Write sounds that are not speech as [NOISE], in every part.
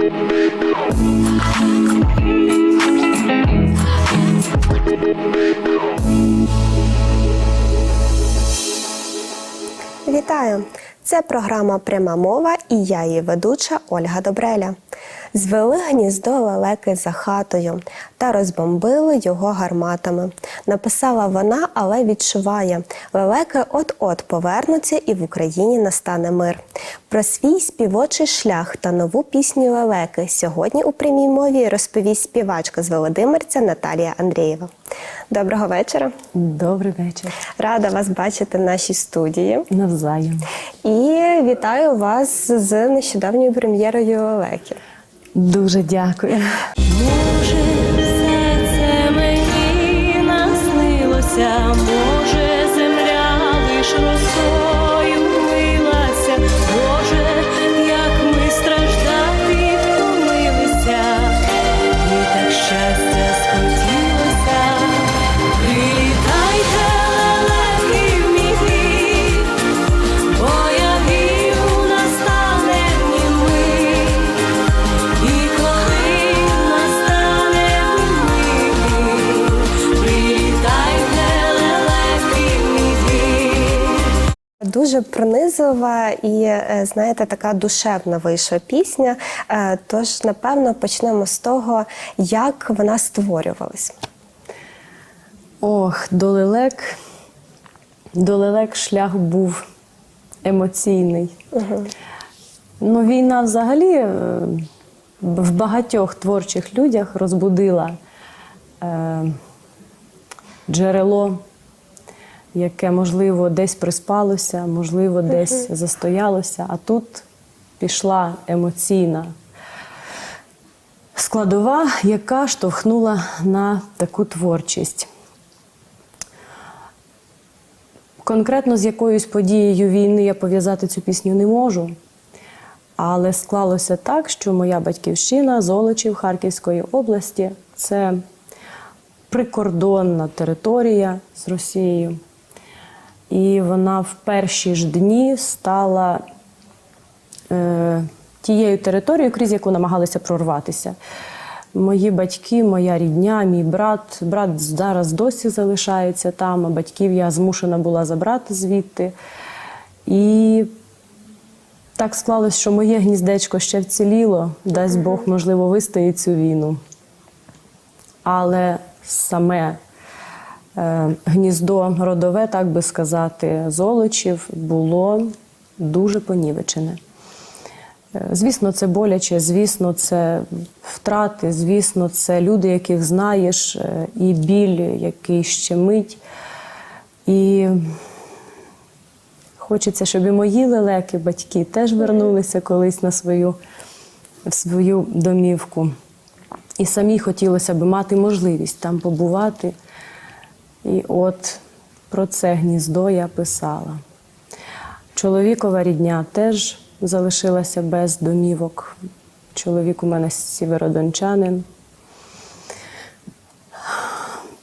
Вітаю! Це програма Пряма мова і я її ведуча Ольга Добреля. Звели гніздо лелеки за хатою та розбомбили його гарматами. Написала вона, але відчуває, лелеки от-от повернуться і в Україні настане мир. Про свій співочий шлях та нову пісню лелеки сьогодні у прямій мові розповість співачка з Володимирця Наталія Андрієва. Доброго вечора! Добрий вечір. Рада вас бачити в нашій студії. Навзаєм. І вітаю вас з нещодавньою прем'єрою Олеки. Дуже дякую. Може, все це мені наснилося, може, земля лиш росою Дуже пронизлива і, е, знаєте, така душевна вийшла пісня. Е, Тож, напевно, почнемо з того, як вона створювалась. Ох, до лелек. До лелек шлях був емоційний. Ну, війна взагалі е, в багатьох творчих людях розбудила е, джерело, яке, можливо, десь приспалося, можливо, десь застоялося, а тут пішла емоційна складова, яка штовхнула на таку творчість. Конкретно з якоюсь подією війни я пов'язати цю пісню не можу. Але склалося так, що моя батьківщина Золочів Харківської області це прикордонна територія з Росією. І вона в перші ж дні стала е, тією територією, крізь яку намагалися прорватися. Мої батьки, моя рідня, мій брат. Брат зараз досі залишається там, а батьків я змушена була забрати звідти. І так склалось, що моє гніздечко ще вціліло, дасть Бог, можливо, вистоїть цю війну. Але саме гніздо родове, так би сказати, золочів було дуже понівечене. Е, Звісно, це боляче, звісно, це втрати, звісно, це люди, яких знаєш, е, і біль, який щемить. І хочеться, щоб і мої лелеки, батьки, теж вернулися колись на свою, в свою домівку. І самі хотілося б мати можливість там побувати. І от про це гніздо я писала. Чоловікова рідня теж залишилася без домівок. Чоловік у мене сіверодончанин.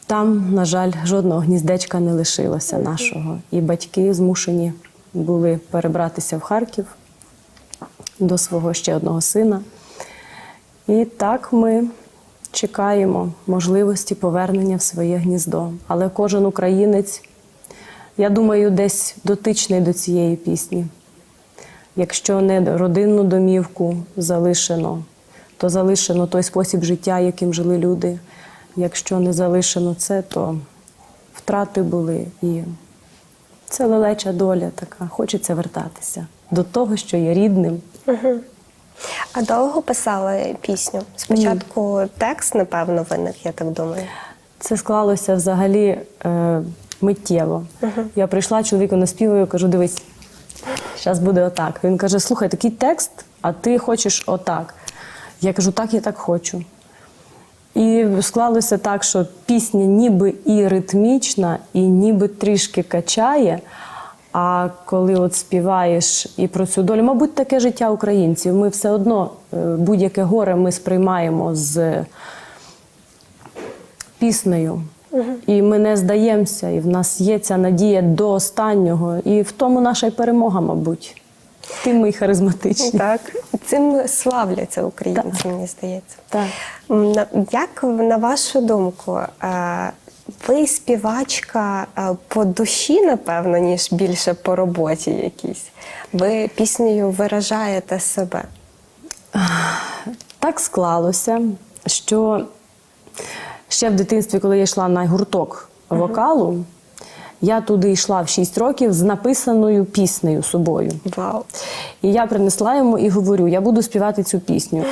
Там, на жаль, жодного гніздечка не лишилося нашого. І батьки змушені були перебратися в Харків до свого ще одного сина. І так ми чекаємо можливості повернення в своє гніздо. Але кожен українець, я думаю, десь дотичний до цієї пісні. Якщо не родинну домівку залишено, то залишено той спосіб життя, яким жили люди. Якщо не залишено це, то втрати були. І це лелеча доля така. Хочеться вертатися до того, що є рідним. А довго писали пісню? Спочатку текст, напевно, виник, я так думаю. Це склалося взагалі е, миттєво. Я прийшла, чоловіку наспіваю, кажу: дивись, зараз буде отак. Він каже: слухай, такий текст, а ти хочеш отак. Я кажу, так, я так хочу. І склалося так, що пісня ніби і ритмічна, і ніби трішки качає. А коли от співаєш і про цю долю, мабуть, таке життя українців. Ми все одно е, будь-яке горе ми сприймаємо з піснею. І ми не здаємося, і в нас є ця надія до останнього. І в тому наша й перемога, мабуть. Тим ми й харизматичні. Так, цим славляться українці, мені здається. Так. Як на вашу думку, е, ви співачка е, по душі, напевно, ніж більше по роботі якійсь? Ви піснею виражаєте себе? Так склалося, що ще в дитинстві, коли я йшла на гурток вокалу, я туди йшла в 6 років з написаною піснею собою. Вау! І я принесла йому і говорю: я буду співати цю пісню.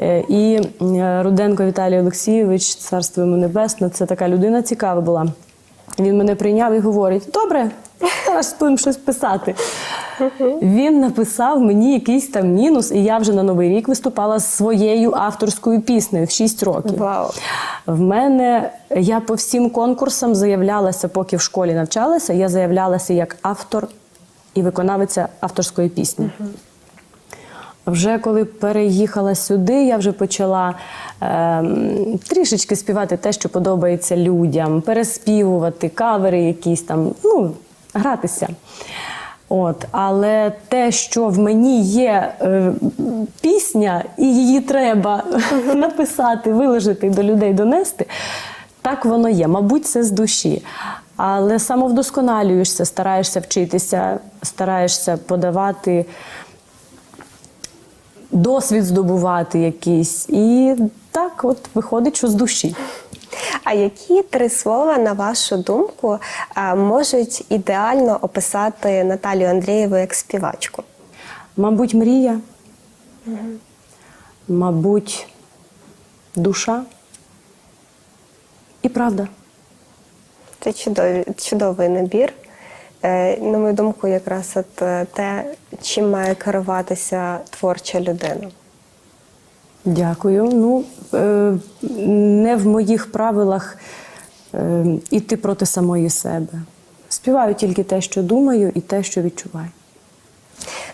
Е, І е, Руденко Віталій Олексійович, царство йому небесне, це така людина цікава була. Він мене прийняв і говорить: добре, [LAUGHS] зараз будемо щось писати. Він написав мені якийсь там мінус, і я вже на Новий рік виступала з своєю авторською піснею в 6 років. Вау! В мене я по всім конкурсам заявлялася, поки в школі навчалася, я заявлялася як автор і виконавиця авторської пісні. Вже коли переїхала сюди, я вже почала ем, трішечки співати те, що подобається людям, переспівувати, кавери якісь там, ну, гратися. От, але те, що в мені є е, пісня, і її треба [LAUGHS] написати, виложити до людей, донести, так воно є. Мабуть, це з душі. Але самовдосконалюєшся, стараєшся вчитися, стараєшся подавати досвід здобувати якийсь. І так от виходить, що з душі. А які три слова, на вашу думку, е, можуть ідеально описати Наталію Андрієву як співачку? Мабуть, мрія, мабуть, душа і правда. Це чудові, чудовий набір. Е, На мою думку, якраз от е, те, чим має керуватися творча людина. Дякую. Ну, е, не в моїх правилах іти проти самої себе. Співаю тільки те, що думаю, і те, що відчуваю.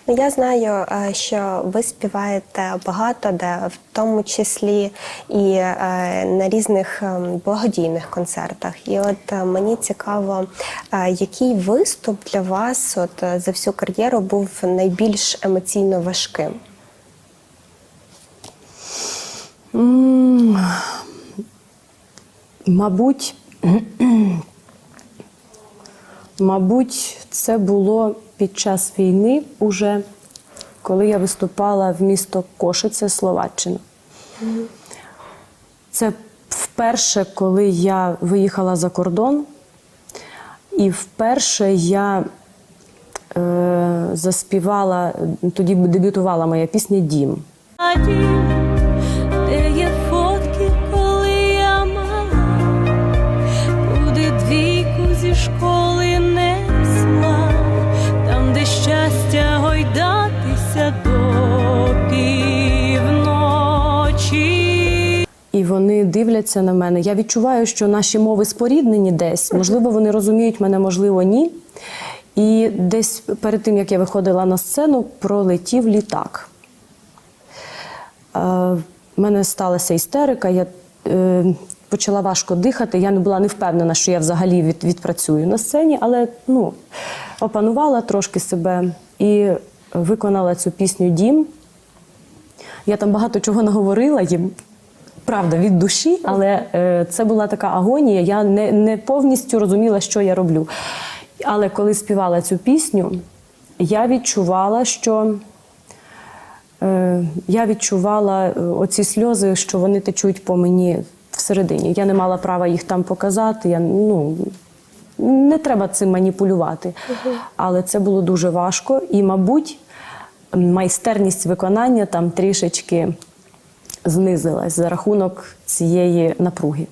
Ну, я знаю, е, що ви співаєте багато де, в тому числі і е, на різних ем, благодійних концертах. І от е, мені цікаво, е, який виступ для вас от, е, за всю кар'єру був найбільш емоційно важким? Мабуть, [CLEARS THROAT] мабуть, це було під час війни, уже коли я виступала в місто Кошице, Словаччина. Це вперше, коли я виїхала за кордон, і вперше я е, заспівала, тоді дебютувала моя пісня Дім. Дивляться на мене. Я відчуваю, що наші мови споріднені десь. Можливо, вони розуміють мене, можливо, ні. І десь перед тим, як я виходила на сцену, пролетів літак. Е, в мене сталася істерика, я е, почала важко дихати. Я не була не впевнена, що я взагалі від, відпрацюю на сцені, але ну, опанувала трошки себе і виконала цю пісню Дім. Я там багато чого наговорила їм. Правда, від душі, але е, це була така агонія. Я не, не повністю розуміла, що я роблю. Але коли співала цю пісню, я відчувала, що е, я відчувала е, оці сльози, що вони течуть по мені всередині. Я не мала права їх там показати. Я, ну, не треба цим маніпулювати. Але це було дуже важко. І, мабуть, майстерність виконання там трішечки знизилась за рахунок цієї напруги.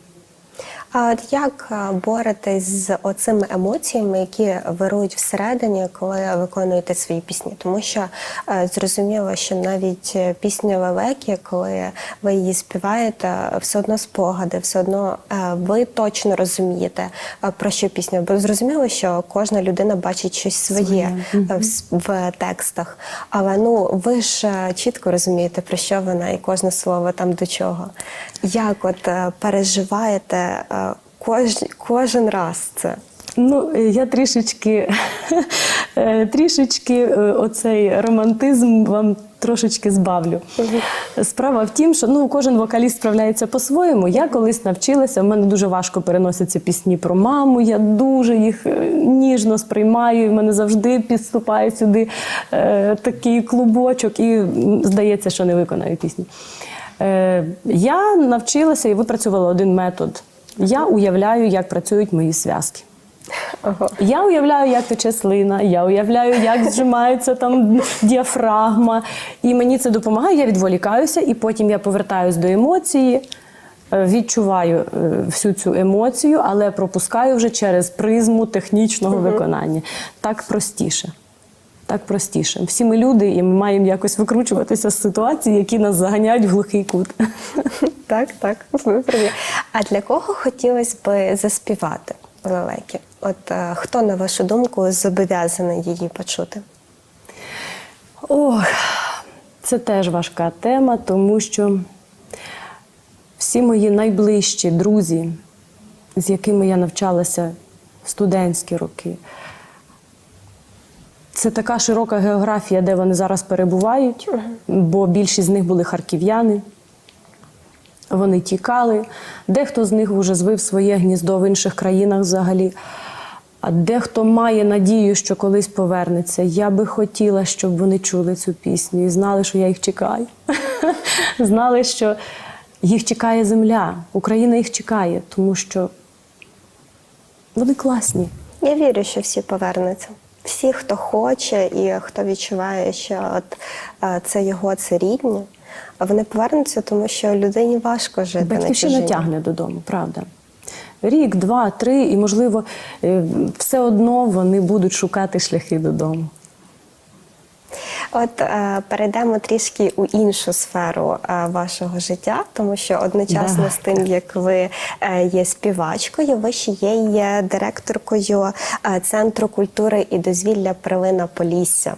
А от як е, боретесь з оцими емоціями, які вирують всередині, коли виконуєте свої пісні? Тому що е, зрозуміло, що навіть е, пісня Лелеки, коли ви її співаєте, все одно спогади, все одно ви точно розумієте про що пісня. Бо зрозуміло, що кожна людина бачить щось своє в, в текстах. Але ну ви ж чітко розумієте, про що вона і кожне слово там до чого. Як от переживаєте кож, кожен раз це? Ну, я трішечки, [LAUGHS] е, трішечки е, оцей романтизм вам трошечки збавлю. Справа в тім, що ну, кожен вокаліст справляється по-своєму. Я колись навчилася, в мене дуже важко переносяться пісні про маму. Я дуже їх е, ніжно сприймаю. і в мене завжди підступає сюди е, такий клубочок, і здається, що не виконаю пісню. Е, я навчилася і випрацювала один метод. Я уявляю, як працюють мої зв'язки. Ого. Я уявляю, як тече слина, я уявляю, як зжимається там діафрагма. І мені це допомагає, я відволікаюся, і потім я повертаюсь до емоції, е, відчуваю е, всю цю емоцію, але пропускаю вже через призму технічного виконання. Так простіше. Так простіше. Всі ми люди, і ми маємо якось викручуватися з ситуацій, які нас заганяють в глухий кут. [LAUGHS] Так, так. А для кого хотілося би заспівати лелеки? От е, хто, на вашу думку, зобов'язаний її почути? Ох, це теж важка тема, тому що всі мої найближчі друзі, з якими я навчалася в студентські роки, це така широка географія, де вони зараз перебувають, бо більшість з них були харків'яни. Вони тікали. Дехто з них вже звив своє гніздо в інших країнах взагалі. А дехто має надію, що колись повернеться. Я би хотіла, щоб вони чули цю пісню і знали, що я їх чекаю. [LAUGHS] знали, що їх чекає земля, Україна їх чекає, тому що вони класні. Я вірю, що всі повернуться. Всі, хто хоче і хто відчуває, що от е, це його, це рідні, вони повернуться, тому що людині важко жити Батьківщина тягне додому, правда. Рік, два, три, і, можливо, е, все одно вони будуть шукати шляхи додому. От е, перейдемо трішки у іншу сферу е, вашого життя, тому що одночасно Давай. з тим, як ви е, є співачкою, ви ще є, є директоркою е, Центру культури і дозвілля Прилина Полісся.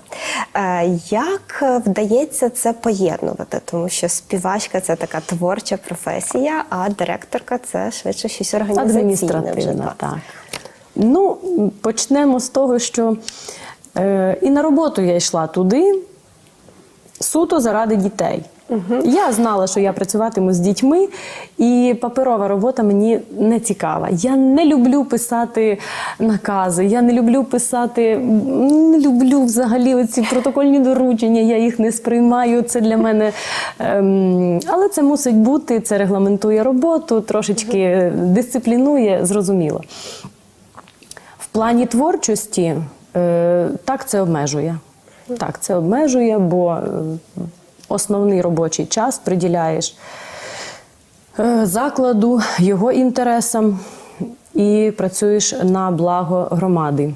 Е, як вдається це поєднувати? Тому що співачка це така творча професія, а директорка це швидше щось організаційне. вже, Адміністративна, так. Ну, почнемо з того, що і на роботу я йшла туди суто заради дітей. Я знала, що я працюватиму з дітьми, і паперова робота мені не цікава. Я не люблю писати накази, я не люблю писати, не люблю взагалі оці протокольні доручення, я їх не сприймаю. Це для мене. Ем, але це мусить бути, це регламентує роботу, трошечки дисциплінує, зрозуміло. В плані творчості е, так це обмежує. Так, це обмежує, бо е, основний робочий час приділяєш е, закладу, його інтересам і працюєш на благо громади.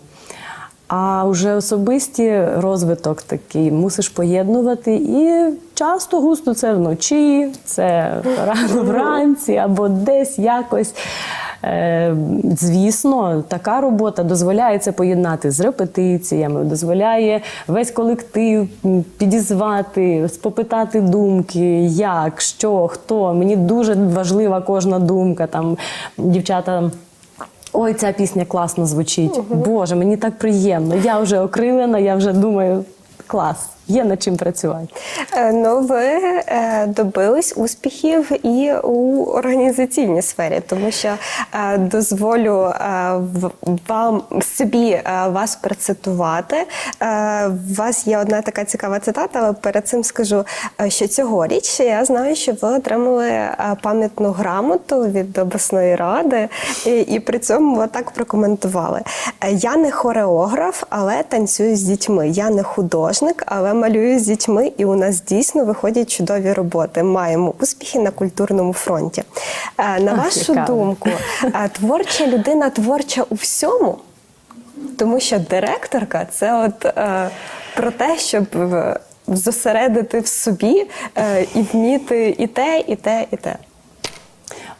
А вже особисті розвиток такий мусиш поєднувати. І часто густо це вночі, це рано [LAUGHS] вранці або десь якось. Е, Звісно, така робота дозволяє це поєднати з репетиціями, дозволяє весь колектив підізвати, попитати думки, як, що, хто. Мені дуже важлива кожна думка. Там дівчата. Ой, ця пісня класно звучить. Боже, мені так приємно. Я вже окрилена, я вже думаю, клас, є над чим працювати. Е, Ну, ви е, добились успіхів і у організаційній сфері, тому що е, дозволю вам собі вас процитувати. У вас є одна така цікава цитата, але перед цим скажу, що цьогоріч я знаю, що ви отримали пам'ятну грамоту від обласної ради, і, при цьому ви так прокоментували. Я не хореограф, але танцюю з дітьми. Я не художник, але малюю з дітьми, і у нас дійсно виходять чудові роботи. Маємо успіхи на культурному фронті. Е, На вашу цікаво. думку, е, творча людина творча у всьому? Тому що директорка це от е, про те, щоб зосередити в собі е, і вміти і те, і те, і те.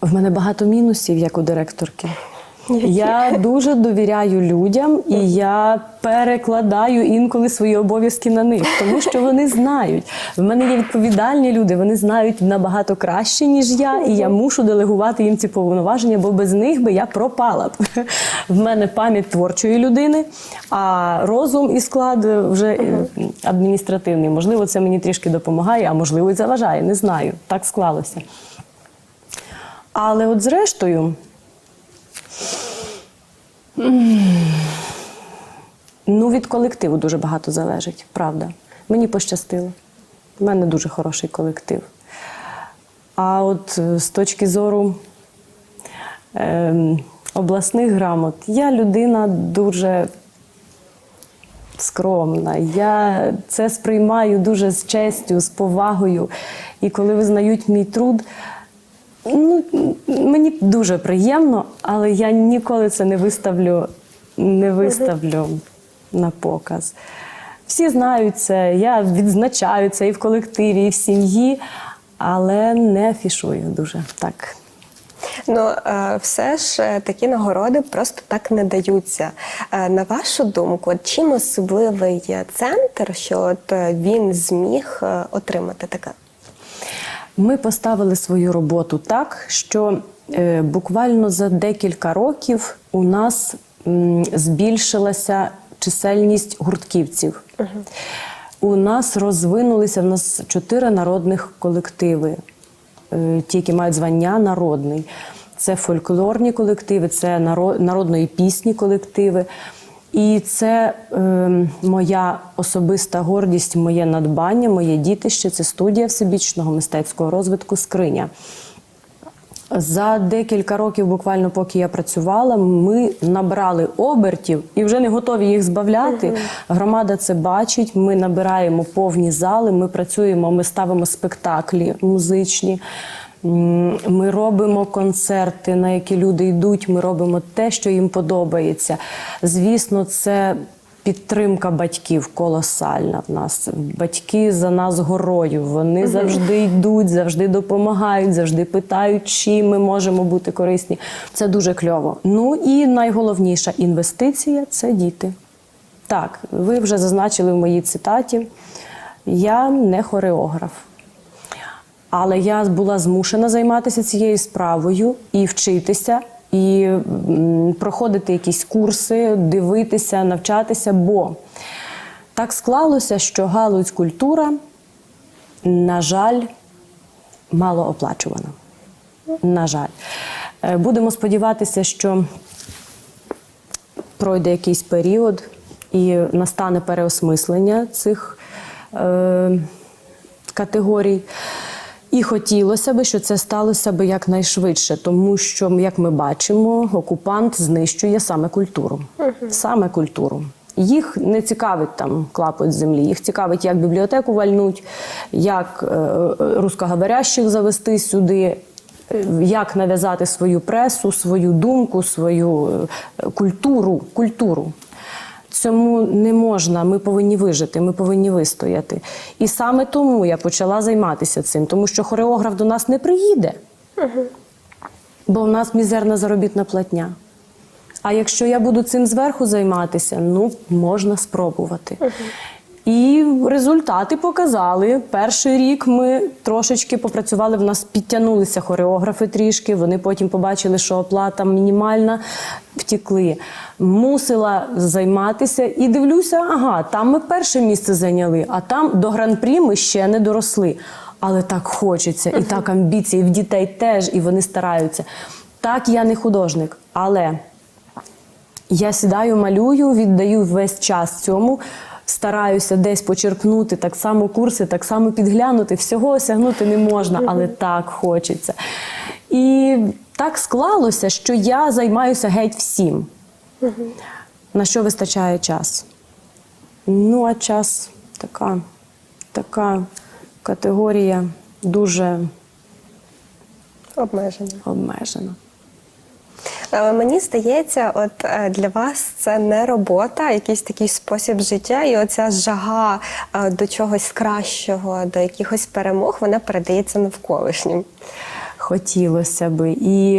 В мене багато мінусів, як у директорки. Я дуже довіряю людям і я перекладаю інколи свої обов'язки на них, тому що вони знають. В мене є відповідальні люди, вони знають набагато краще, ніж я, і я мушу делегувати їм ці повноваження, бо без них би я пропала б. В мене пам'ять творчої людини, а розум і склад вже е, адміністративний. Можливо, це мені трішки допомагає, а можливо, і заважає. Не знаю. Так склалося. Але от зрештою. Ну, від колективу дуже багато залежить, правда. Мені пощастило. У мене дуже хороший колектив. А от е, з точки зору ем, обласних грамот, я людина дуже скромна. Я це сприймаю дуже з честю, з повагою. І коли визнають мій труд, ну, мені дуже приємно, але я ніколи це не виставлю, не виставлю на показ. Всі знають це, я відзначаю це і в колективі, і в сім'ї, але не афішую дуже так. Ну, е, все ж е, такі нагороди просто так не даються. Е, На вашу думку, чим особливий центр, що от він зміг отримати таке? Ми поставили свою роботу так, що е, буквально за декілька років у нас збільшилася чисельність гуртківців. У нас розвинулися в нас чотири народних колективи, е, ті, які мають звання народний. Це фольклорні колективи, це наро- народної пісні колективи. І це е, моя особиста гордість, моє надбання, моє дітище це студія всебічного мистецького розвитку Скриня. За декілька років, буквально поки я працювала, ми набрали обертів і вже не готові їх збавляти. Громада це бачить. Ми набираємо повні зали, ми працюємо, ми ставимо спектаклі музичні. Ми робимо концерти, на які люди йдуть. Ми робимо те, що їм подобається. Звісно, це підтримка батьків колосальна в нас. Батьки за нас горою. Вони завжди йдуть, завжди допомагають, завжди питають, чим ми можемо бути корисні. Це дуже кльово. Ну і найголовніша інвестиція це діти. Так, ви вже зазначили в моїй цитаті. Я не хореограф. Але я була змушена займатися цією справою і вчитися, і проходити якісь курси, дивитися, навчатися, бо так склалося, що галузь культура, на жаль, мало оплачувана. На жаль. Е, Будемо сподіватися, що пройде якийсь період і настане переосмислення цих е, категорій. І хотілося б, що це сталося б якнайшвидше, тому що, як ми бачимо, окупант знищує саме культуру. Саме культуру. Їх не цікавить там клапоть землі, їх цікавить, як бібліотеку вальнуть, як е, е, рускоговорящих завести сюди, е, як нав'язати свою пресу, свою думку, свою культуру. культуру. Цьому не можна, ми повинні вижити, ми повинні вистояти. І саме тому я почала займатися цим, тому що хореограф до нас не приїде, бо в нас мізерна заробітна платня. А якщо я буду цим зверху займатися, ну можна спробувати. І результати показали. Перший рік ми трошечки попрацювали. В нас підтягнулися хореографи трішки. Вони потім побачили, що оплата мінімальна, втікли. Мусила займатися і дивлюся, ага, там ми перше місце зайняли, а там до гран-прі ми ще не доросли. Але так хочеться, і так [LAUGHS] амбіції в дітей теж, і вони стараються. Так, я не художник, але я сідаю, малюю, віддаю весь час цьому. Стараюся десь почерпнути так само курси, так само підглянути. Всього осягнути не можна, але так хочеться. І так склалося, що я займаюся геть всім. На що вистачає час? Ну, а час така, така категорія дуже Обмежено. обмежена. Але мені здається, от е, для вас це не робота, якийсь такий спосіб життя, і оця жага е, до чогось кращого, до якихось перемог, вона передається навколишнім. Хотілося би. І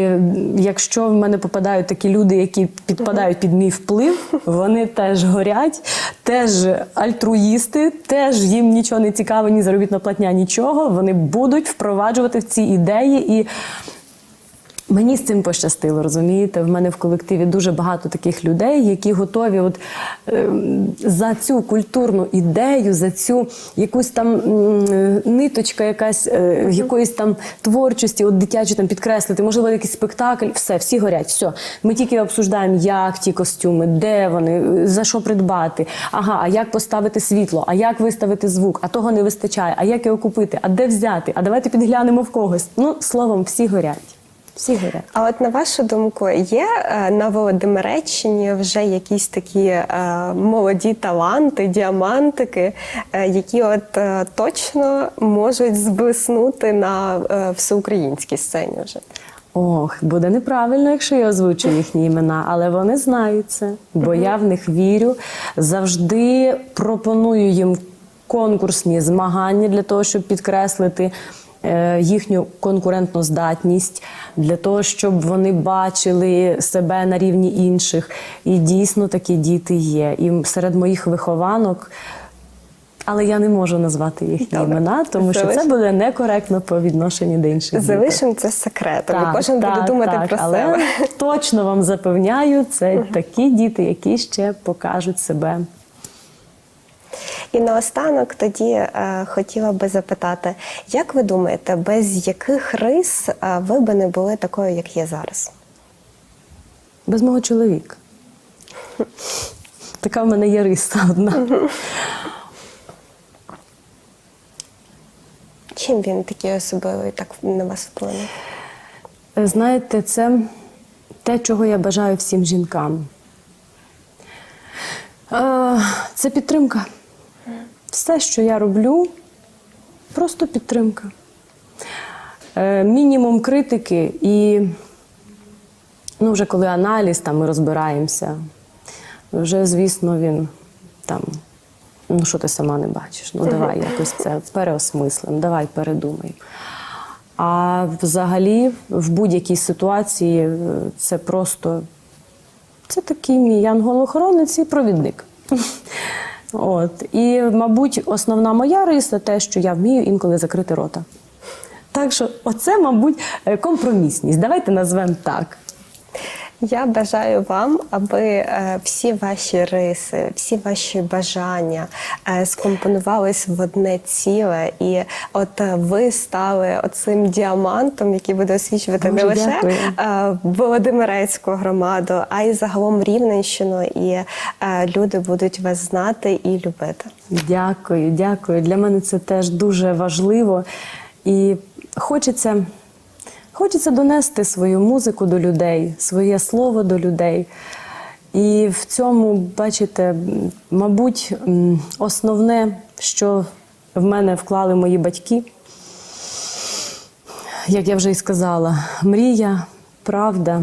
якщо в мене попадають такі люди, які підпадають під мій вплив, вони теж горять, теж альтруїсти, теж їм нічого не цікаво, ні заробітна платня, нічого. Вони будуть впроваджувати в ці ідеї і. Мені з цим пощастило, розумієте? В мене в колективі дуже багато таких людей, які готові от, ем, за цю культурну ідею, за цю якусь там е, ниточка, якась е, якоїсь там творчості, от дитячі там підкреслити, можливо, якийсь спектакль, все, всі горять. Все. Ми тільки обсуждаємо, як ті костюми, де вони, е, за що придбати. Ага, а як поставити світло, а як виставити звук, а того не вистачає, а як його купити, а де взяти, а давайте підглянемо в когось. Ну, словом, всі горять. Всі горять. А от на вашу думку, є е, на Володимиреччині вже якісь такі е, молоді таланти, діамантики, е, які от точно можуть зблиснути на всеукраїнській сцені вже? Ох, буде неправильно, якщо я озвучу їхні імена, але вони знають це, бо я в них вірю. Завжди пропоную їм конкурсні змагання для того, щоб підкреслити їхню конкурентну здатність, для того, щоб вони бачили себе на рівні інших. І дійсно такі діти є. І серед моїх вихованок. Але я не можу назвати їхні Добре. імена, тому що це буде некоректно по відношенню до інших дітей. Залишимо це секретом. і кожен буде думати про але себе. Точно вам запевняю, це такі діти, які ще покажуть себе. І наостанок тоді е, хотіла би запитати, як ви думаєте, без яких рис е, ви би не були такою, як є зараз? Без мого чоловіка. Така в мене є риса одна. Чим він такий особливий, так на вас вплинув? Знаєте, це те, чого я бажаю всім жінкам. Е, Це підтримка. Все, що я роблю, просто підтримка. Е, Мінімум критики і, ну, вже коли аналіз, там ми розбираємося, вже, звісно, він там, ну що ти сама не бачиш? Ну давай якось це переосмислимо, давай передумаємо. А взагалі, в будь-якій ситуації е, це просто це такий мій янгол-охоронець і провідник. От. І, мабуть, основна моя риса те, що я вмію інколи закрити рота. Так що, оце, мабуть, е, компромісність. Давайте назвемо так. Я бажаю вам, аби е, всі ваші риси, всі ваші бажання е, скомпонувались в одне ціле, і от е, ви стали оцим діамантом, який буде освічувати не лише дякую. Володимирецьку громаду, а й загалом Рівненщину, і люди будуть вас знати і любити. Дякую, дякую. Для мене це теж дуже важливо. І хочеться, хочеться донести свою музику до людей, своє слово до людей. І в цьому, бачите, мабуть, основне, що в мене вклали мої батьки, як я вже й сказала, мрія, правда,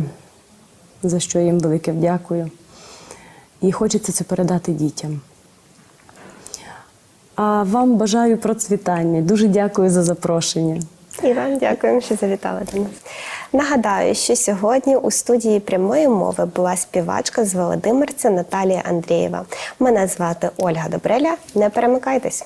за що я їм велике дякую. І хочеться це передати дітям. А вам бажаю процвітання. Дуже дякую за запрошення. І вам дякуємо, що завітали до нас. Нагадаю, що сьогодні у студії прямої мови була співачка з Володимирця Наталія Андрієва. Мене звати Ольга Добреля. Не перемикайтесь.